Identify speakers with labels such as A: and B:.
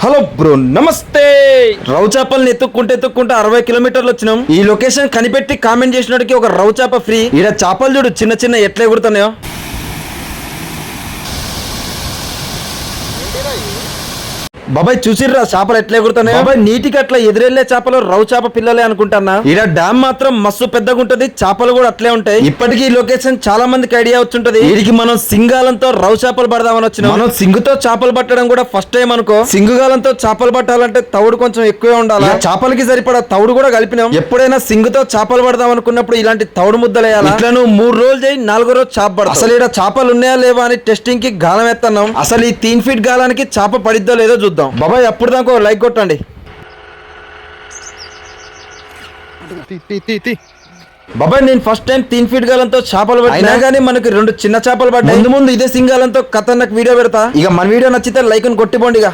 A: Hello bro నమస్తే. రౌ చేపల్ని ఎత్తుక్కుంటే ఎత్తుక్కుంటే అరవై కిలోమీటర్లు వచ్చినాం. ఈ లొకేషన్ కనిపెట్టి కామెంట్ చేసినోడికి ఒక రౌ చేప ఫ్రీ. ఈడ చేపలు చూడు చిన్న చిన్న ఎట్లా ఎగురుతున్నాయో. బాబాయ్ చూసిర్రా చేపలు ఎట్లా ఎగురుతున్నాయో? బాబాయ్ నీటికి అట్లా ఎదురెళ్ళే చేపలు రౌ చేప పిల్లలే అనుకుంటున్నా? ఈడ డ్యామ్ మాత్రం మస్తు పెద్దగా ఉంటది చేపలు కూడా అట్లే ఉంటాయి. ఇప్పటికీ ఈ లొకేషన్ చాలా మందికి ఐడియా వచ్చుంటది. వీడికి మనం సింగాలంతో రౌ చేపలు పడదామని వచ్చినాం. మనం సింగుతో చేపలు పట్టడం కూడా ఫస్ట్ టైం అనుకో. సింగుగాలంతో చేపలు పట్టాలంటే తవుడు కొంచెం ఎక్కువే ఉండాలి? చేపలకి సరిపడా తవుడు కూడా కలిపినాం. ఎప్పుడైనా సింగుతో చేపలు పడదాం అనుకున్నప్పుడు ఇలాంటి తవుడు ముద్దలు వేయాలి ఇట్లా నువ్వు మూడు రోజులు చేయి నాలుగో రోజు చేప పడతావు. అసలు ఇక్కడ చేపలు ఉన్నాయా లేవా అని టెస్టింగ్కి గాలం ఎత్తన్నాం. అసలు ఈ తీన్ ఫీట్ గాలానికి చేప పడిద్దో లేదో చూద్దాం. బాబాయ్ అప్పుడు దాకా లైక్ కొట్టండి. బాబాయ్ నేను ఫస్ట్ టైం తీన్ ఫీట్ గాలంతో చేపలు పట్టినా కానీ మనకి రెండు చిన్న చేపలు పడ్డాయి. ముందు ముందు ఇదే సింగాలంతో ఖతర్నాక్ వీడియో పెడతా. ఇక మన వీడియో నచ్చితే లైక్ కొట్టిపోండి ఇక.